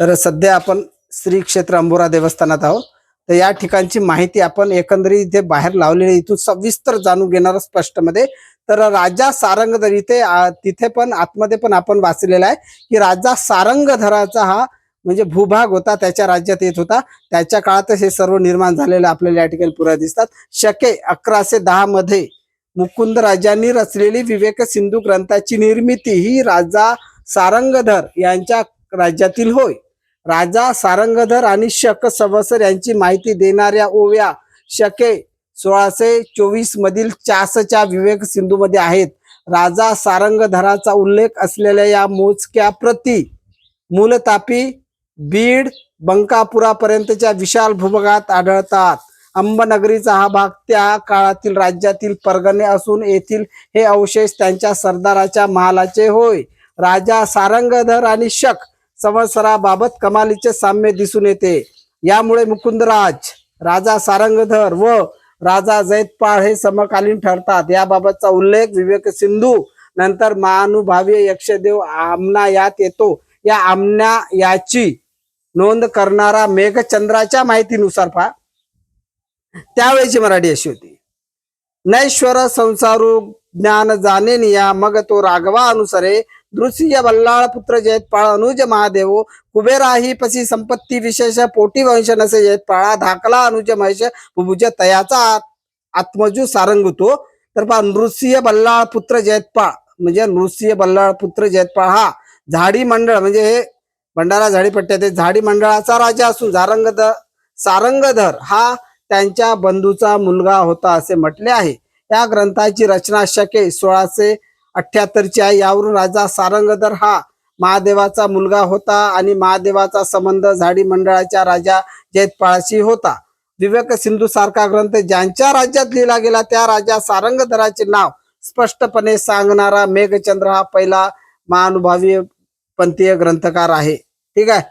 तर सध्या आपण श्री क्षेत्र अंबोरा देवस्थानात आहोत. तर या ठिकाणची माहिती आपण एकंदरीत इथे बाहेर लावलेली इथून सविस्तर जाणून घेणार स्पष्टमध्ये. तर राजा सारंगधर इथे आ, तिथे पण आतमध्ये पण आपण वाचलेला आहे की राजा सारंगधराचा हा म्हणजे भूभाग होता त्याच्या राज्यात येत होता. त्याच्या काळातच हे सर्व निर्माण झालेलं आपल्याला या ठिकाणी पुरा दिसतात. शके अकराशे दहा मध्ये मुकुंद राजांनी रचलेली विवेक सिंधू ग्रंथाची निर्मिती ही राजा सारंगधर यांच्या राज्यातील होय. राजा सारंगधर आणि शक सवसर यांची माहिती देणाऱ्या ओव्या शके सोळाशे चोवीस मधील चासच्या विवेक सिंधू मध्ये आहेत. राजा सारंगधराचा उल्लेख असलेल्या या मोजक्या प्रती मूलतापी बीड बंकापुरापर्यंतच्या विशाल भूभागात आढळतात. अंबनगरीचा हा भाग त्या काळातील राज्यातील परगणे असून येथील हे अवशेष त्यांच्या सरदाराच्या महालाचे होय. राजा सारंगधर आणि शक संवत्सराबाबत कमालीचे साम्य दिसून येते. यामुळे मुकुंदराज राजा सारंगधर व राजा जैतपाळ हे समकालीन ठरतात. याबाबतचा उल्लेख विवेक सिंधू नंतर महानुभावी यक्षदेव आमना यात येतो. या आमना याची नोंद करणारा मेघचंद्राच्या माहितीनुसार पहा. त्यावेळेची मराठी अशी होती. नैश्वर संसारू ज्ञान जाणे निया मग तो राघवा अनुसरे दृश्य बल्लाळ पुत्र जयतपाळ अनुज महादेव कुबेराही पसी संपत्ती विशेष पोटी वंश नसे जयतपाळा धाकला अनुज महेश भुभुज तयाचा आत- आत्मजू सारंगतो तर पहा नृसिंह बल्लाळ पुत्र जयतपाळ म्हणजे नृसिंह बल्लाळ पुत्र जयतपाळ हा झाडी मंडळ म्हणजे हे भंडारा झाडीपट्ट्यात झाडी मंडळाचा राजा असून झारंगधर सारंगधर हा त्यांच्या बंधूचा मुलगा होता असे म्हटले आहे या ग्रंथाची रचना शके सोळाशे अठ्याहत्तरच्या यावरून राजा सारंगधर हा महादेवाचा मुलगा होता आणि महादेवाचा संबंध झाडी मंडळाच्या राजा जयतपाळाशी होता. विवेक सिंधू सारखा ग्रंथ ज्यांच्या राज्यात लिहिला गेला त्या राजा सारंगधराचे नाव स्पष्टपणे सांगणारा मेघचंद्र हा पहिला महानुभावी पंथीय ग्रंथकार आहे. ठीक आहे?